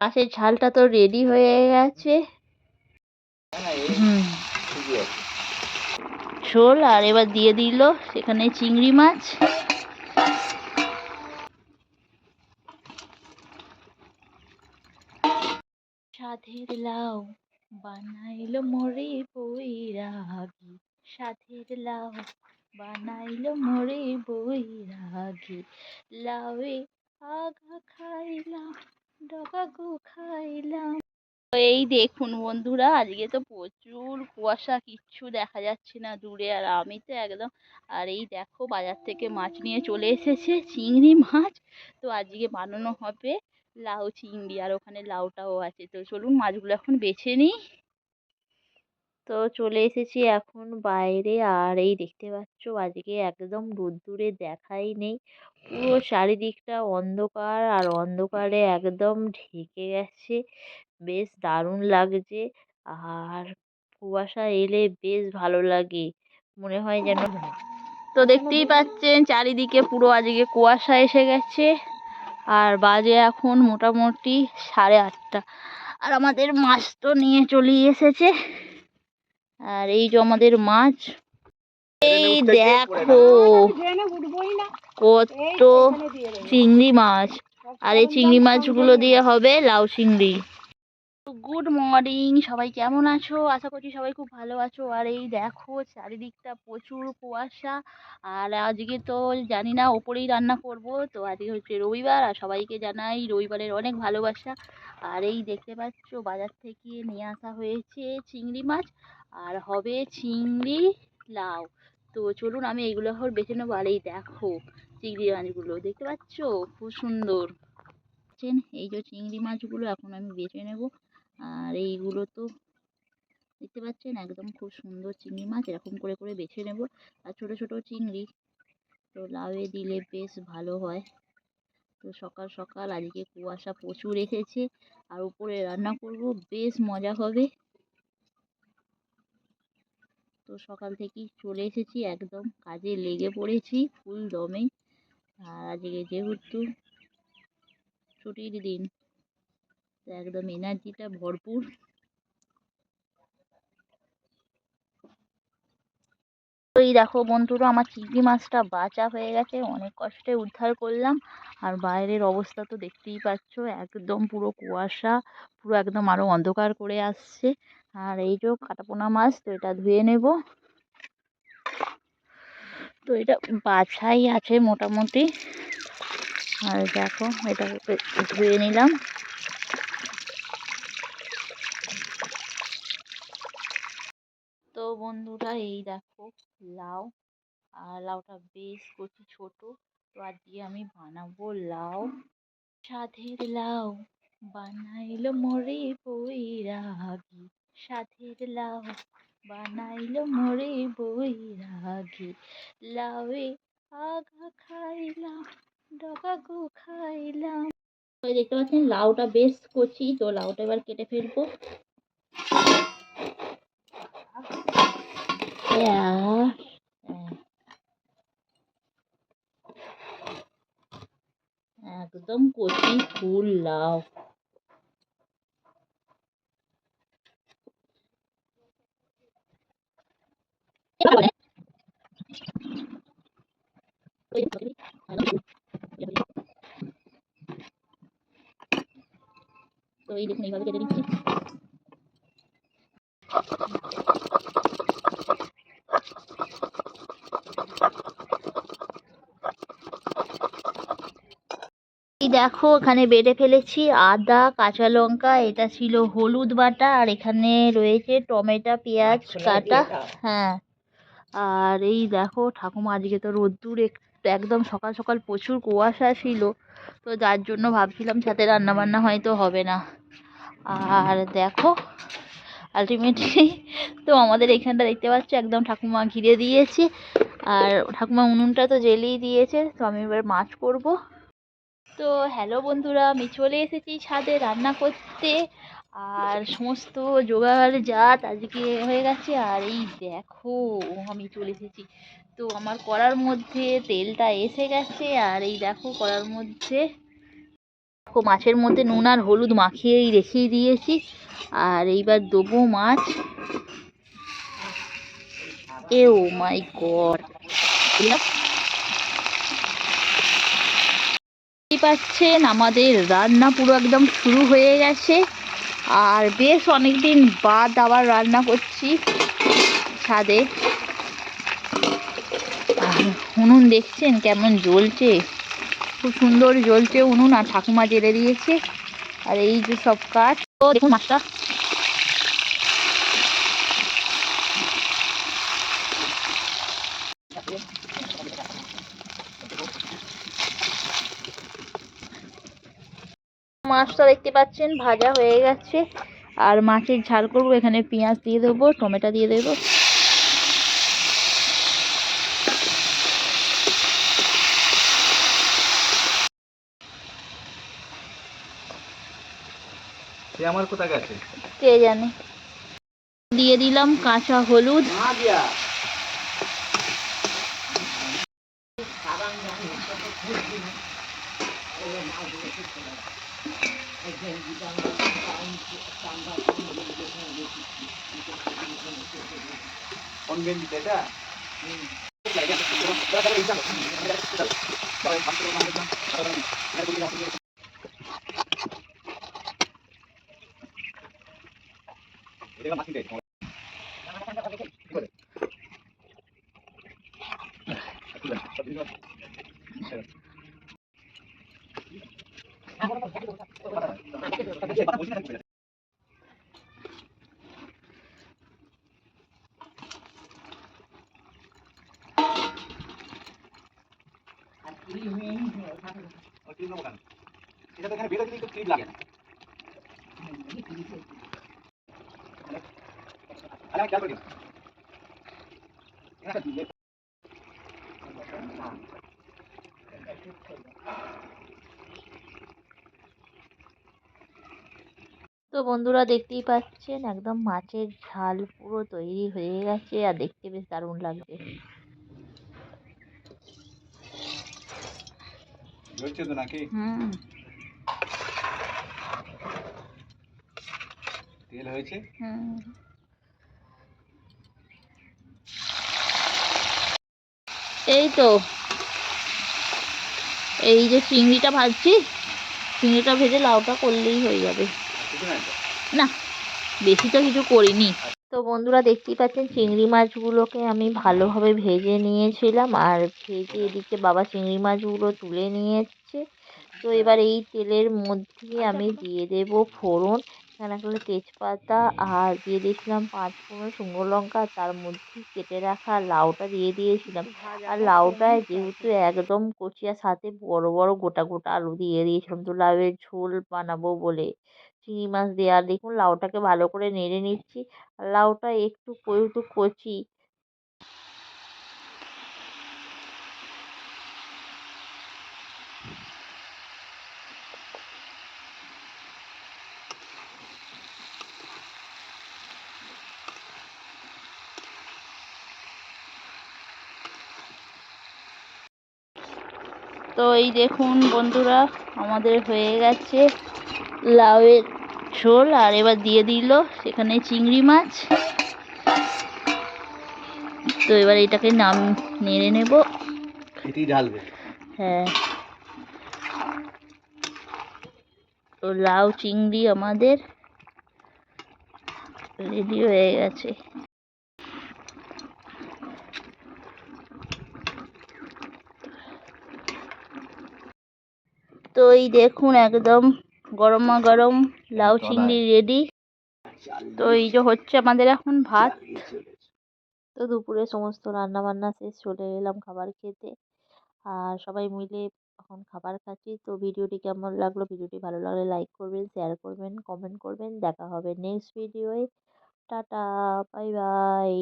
মাছের ঝালটা তো রেডি হয়ে গেছে। ঝোল আর এবার দিয়ে দিল সেখানে চিংড়ি মাছ। সাধের লাউ বানাইলো মোরে বৈরাগী সাধের লাউ বানাইলো মোরে বৈরাগী লাউয়ে আগা খাইলাম এই দেখুন বন্ধুরা, আজকে তো প্রচুর কুয়াশা, কিচ্ছু দেখা যাচ্ছে না দূরে। আর আমি তো একদম, আর এই দেখো বাজার থেকে মাছ নিয়ে চলে এসেছে, চিংড়ি মাছ। তো আজকে বানানো হবে লাউ চিংড়ি, আর ওখানে লাউটাও আছে। তো চলুন মাছগুলো এখন বেছে নিই। তো চলে এসেছি এখন বাইরে। আর এই দেখতে পাচ্ছ, আজকে একদম রোদ্দুরে দেখাই নেই। পুরো চারিদিকটা অন্ধকার আর অন্ধকারে একদম ঢেকে গেছে। বেশ দারুণ লাগছে। আর কুয়াশা এলে বেশ ভালো লাগে। মনে হয় যেন তো দেখতেই পাচ্ছেন, চারিদিকে পুরো আজকে কুয়াশা এসে গেছে। আর বাজে এখন মোটামুটি সাড়ে আটটা। আর আমাদের মাছ তো নিয়ে চলে এসেছে। আর এই যে আমাদের মাছ এই দেখো কত চিংড়ি মাছ। আর এই চিংড়ি মাছগুলো দিয়ে হবে লাউ চিংড়ি। গুড মর্নিং সবাই কেমন আছো? আশা করছি সবাই খুব ভালো আছো। আর এই দেখো, চারিদিকটা প্রচুর কুয়াশা। আর আজকে তো জানি না, ওপরেই রান্না করব। তো আজকে হচ্ছে রবিবার, আর সবাইকে জানাই রবিবারের অনেক ভালোবাসা। আর এই দেখতে পাচ্ছ, বাজার থেকে নিয়ে আসা হয়েছে চিংড়ি মাছ, আর হবে চিংড়ি লাউ। তো চলুন, আমি এইগুলো এখন বেছে নেব। আর এই দেখো, চিংড়ি মাছগুলো, দেখতে পাচ্ছ? খুব সুন্দর। এই যে চিংড়ি মাছগুলো এখন আমি বেছে নেব। আর এইগুলো তো দেখতে পাচ্ছেন একদম খুব সুন্দর চিংড়ি মাছ, এরকম করে করে বেছে নেব। আর ছোট ছোট চিংড়ি, তো লাউয়ে দিলে বেশ ভালো হয়। তো সকাল সকাল আজকে কুয়াশা প্রচুর এসেছে, আর উপরে রান্না করব, বেশ মজা হবে। তো সকাল থেকেই চলে এসেছি একদম, কাজে লেগে পড়েছি ফুল দমে আর আজকে যেহেতু ছুটির দিন তো একদম এনার্জিটা ভরপুর। এই দেখো বন্ধুরা, আমার চিংড়ি মাছটা বাঁচা হয়ে গেছে, অনেক কষ্টে উদ্ধার করলাম। আর বাইরের অবস্থা তো দেখতেই পাচ্ছ, একদম পুরো কুয়াশা, পুরো একদম আরও অন্ধকার করে আসছে। আর এই যে কাটাপোনা মাছ, তো এটা ধুয়ে নেব। তো এটা বাছাই আছে মোটামুটি। আর দেখো, এটা ধুয়ে নিলাম। বন্ধুরা, এই দেখো লাউ। আর লাউটা বেশ কচি ছোট। তো আজকে আমি বানাবো লাউ। সাধের লাউ বানাইলো মোরে বৈরাগী সাধের লাউ বানাইলো মোরে বৈরাগী লাউয়ে আগা খাইলাম, ডগা গো খাইলাম। দেখতে পাচ্ছেন, লাউটা বেশ কচি তো লাউটা এবার কেটে ফেলব। একদম কচি ফুল লাউ তো এই দেখুন এইভাবে কেটে নিচ্ছি দেখো এখানে বেটে ফেলেছি আদা কাঁচা লঙ্কা এটা ছিল হলুদ বাটা আর এখানে রয়েছে টমেটো পেঁয়াজ কাটা। হ্যাঁ। আর এই দেখো ঠাকুমা আজকে তো রোদ্দুর একদম সকাল সকাল প্রচুর কুয়াশা ছিল তো যার জন্য ভাবছিলাম সাথে রান্নাবান্না হয়তো হবে না। আর দেখো আলটিমেটলি তো আমাদের এখানটা দেখতে পাচ্ছ একদম ঠাকুমা ঘিরে দিয়েছে আর ঠাকুমা উনুনটা তো জ্বেলেই দিয়েছে তো আমি এবার মাছ করব। তো হ্যালো বন্ধুরা, আমি চলে এসেছি ছাদে রান্না করতে। আর সমস্ত জোগাড় জাত আজকে হয়ে গেছে, আর এই দেখো, আমি চলে এসেছি। তো আমার কড়ার মধ্যে তেলটা এসে গেছে, আর এই দেখো কড়ার মধ্যে মাছের মধ্যে নুন আর হলুদ মাখিয়েই রেখেই দিয়েছি, আর এইবার দেবো মাছ। এ, ও মাই গড। পাচ্ছেন, আমাদের রান্না পুরো একদম শুরু হয়ে গেছে। আর বেশ অনেক দিন বাদ আবার রান্না করছি ছাদে। উনুন দেখছেন কেমন জ্বলছে? খুব সুন্দর জ্বলছে উনুন, আর ঠাকুমা জেলে দিয়েছে। আর এই যে সব কাজ। তো দেখুন, মাছটা মাছটা দেখতে পাচ্ছেন ভাজা হয়ে গেছে। আর মাছের ঝাল করব এখানে পেঁয়াজ দিয়ে দেবো টমেটো দিয়ে দেবো। আমার কোথায় গেছে? কে জানে? দিয়ে দিলাম কাঁচা হলুদ। Online beda. Hmm. Ini kan masih deh. এটা তো এখানে বেরো দিলেই ক্লিপ লাগে না আরে খেয়াল করি না। এখানে একটা দিলে- তো বন্ধুরা দেখতেই পাচ্ছেন একদম মাছের ঝাল পুরো তৈরি হয়ে গেছে আর দেখতে বেশ দারুণ লাগছে। তো নাকি? হুম। তেল হয়েছে? হুম। এই তো এই যে চিংড়িটা ভাজছি চিংড়িটা ভেজে লাউটা করলেই হয়ে যাবে? না, বেশি তো কিছু করিনি। তো বন্ধুরা দেখতেই পাচ্ছেন, চিংড়ি মাছগুলোকে আমি ভালোভাবে ভেজে নিয়েছিলাম আর ভেজে এদিকে বাবা চিংড়ি মাছগুলো তুলে নিয়ে এসছে তো এবার এই তেলের মধ্যে আমি দিয়ে দেব ফোড়ন, এখানে তেজপাতা আর দিয়ে দিয়েছিলাম পাঁচ ফোড়ন শুকনো লঙ্কা, তার মধ্যে কেটে রাখা লাউটা দিয়ে দিয়েছিলাম। আর লাউটায় যেহেতু একদম কচি আর সাথে বড় বড় গোটা গোটা আলু দিয়ে দিয়েছিলাম, তো লাউয়ের ঝোল বানাবো বলে। চিংড়ি মাছ আর দেখুন লাউটাকে ভালো করে নেড়ে নিচ্ছি। লাউটা একটু একটু কচি। তো এই দেখুন বন্ধুরা, আমাদের হয়ে গেছে লাউয়ের ঝোল আর এবার দিয়ে দিল সেখানে চিংড়ি মাছ। তো এবার এটাকে নাম নেড়ে নেব। হ্যাঁ। তো লাউ চিংড়ি আমাদের রেডি হয়ে গেছে। তো এই দেখুন একদম গরমা গরম লাউ চিংড়ি রেডি তো এই যে হচ্ছে আমাদের এখন ভাত। তো দুপুরে সমস্ত রান্না বান্না শেষ চলে এলাম খাবার খেতে। আর সবাই মিলে এখন খাবার খাচ্ছি। তো ভিডিওটি কেমন লাগল? ভিডিওটি ভালো লাগলে লাইক করবেন শেয়ার করবেন কমেন্ট করবেন। দেখা হবে নেক্সট ভিডিওয়ে টাটা বাই বাই